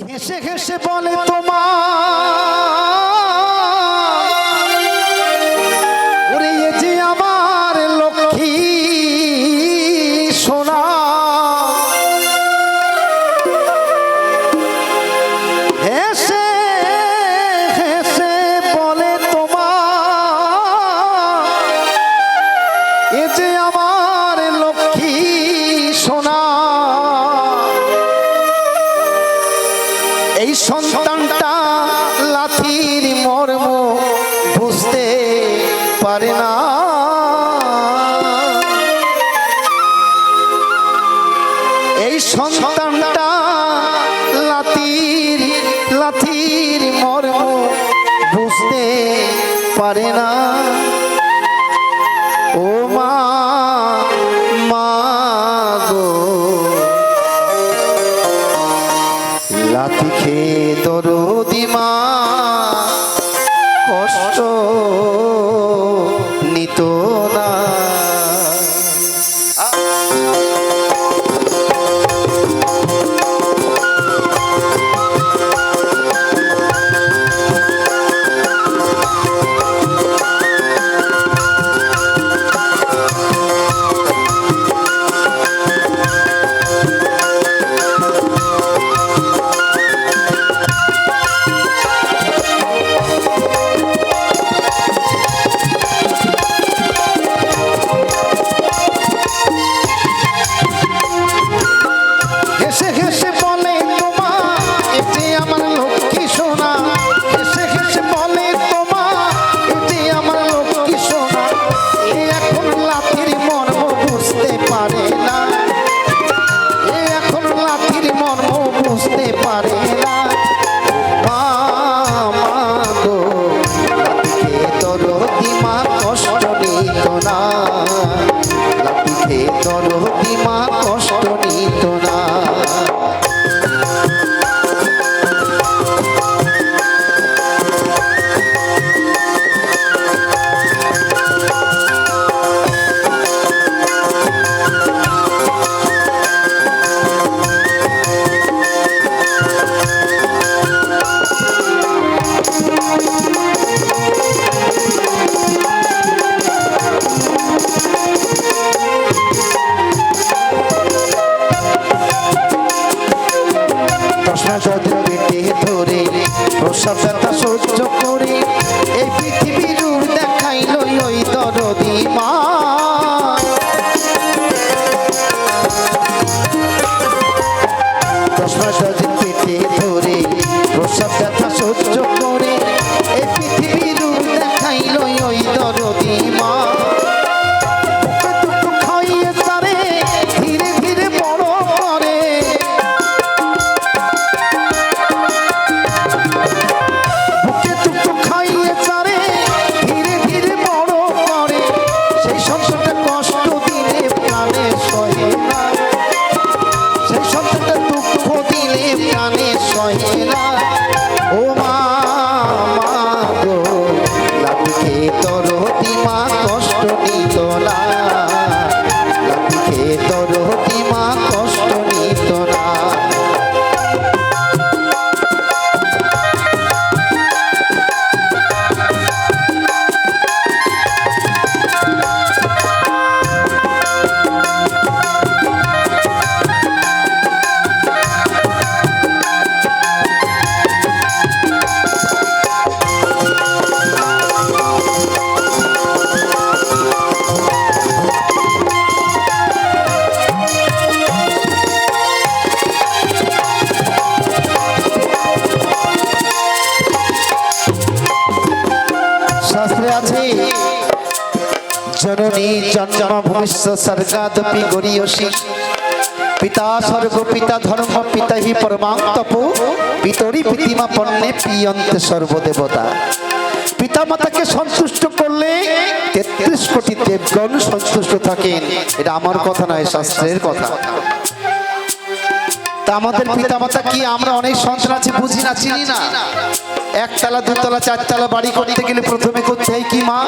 হেসে হেসে বলে তোমার পারে না। ও মা ওষুধ সহ্য ভবিষ্য স্বর্গাদপি গরিয়সি পিতা স্বর্গ, পিতা ধর্ম, পিতা হি পরমান্তপ পিতরি পিতিমা পণ্যে পিয়ন্তে সর্বদেবতা। পিতা মাতাকে সন্তুষ্ট করলে তেত্রিশ কোটি দেবগণ সন্তুষ্ট থাকেন। এটা আমার কথা নয়, শাস্ত্রের কথা। তা আমাদের পিতা মাতা কি আমরা অনেক সন্তান আছে, বুঝি না, চিনি না? একতলা, দুতলা, চারতলা বাড়ি করতে গেলে প্রথমে করতে হয় কি মা?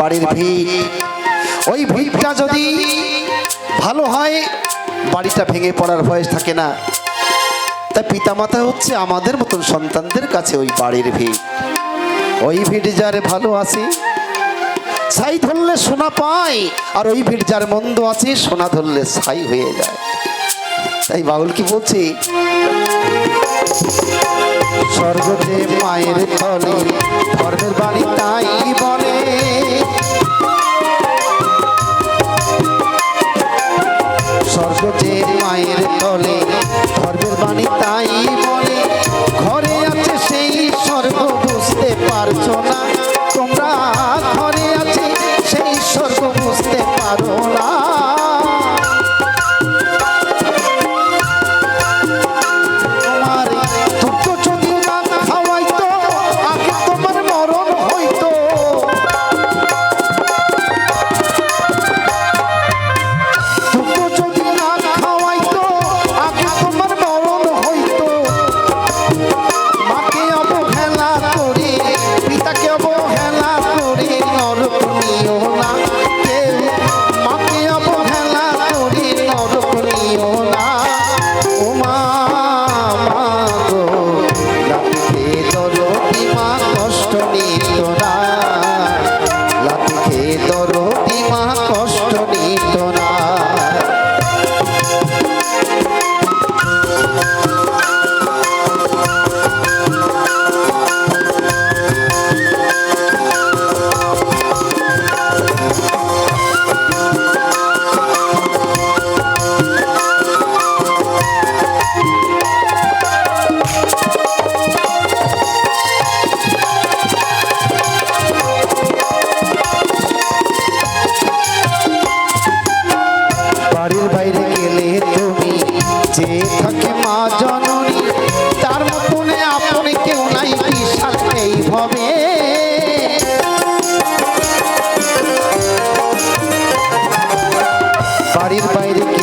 বাড়ির ভিড় ওই ভিতটা যদি ভালো হয়, বাড়িটা ভেঙে পড়ার ভয় থাকে না। তা পিতামাতা হচ্ছে আমাদের মতন সন্তানদের কাছে ওই বাড়ির ভিড়। ওই ভিড় যার ভালো আছে ছাই ধরলে সোনা পায়, আর ওই ভিড় যার মন্দ আছে, সোনা ধরলে ছাই হয়ে যায়। তাই বাউল কি বলছি? স্বর্গদেব মায়ের তলে, ধর্মের বাড়ি তাই বলে बोले हरदेव बानी ताई बोले বাড়ির বাইরে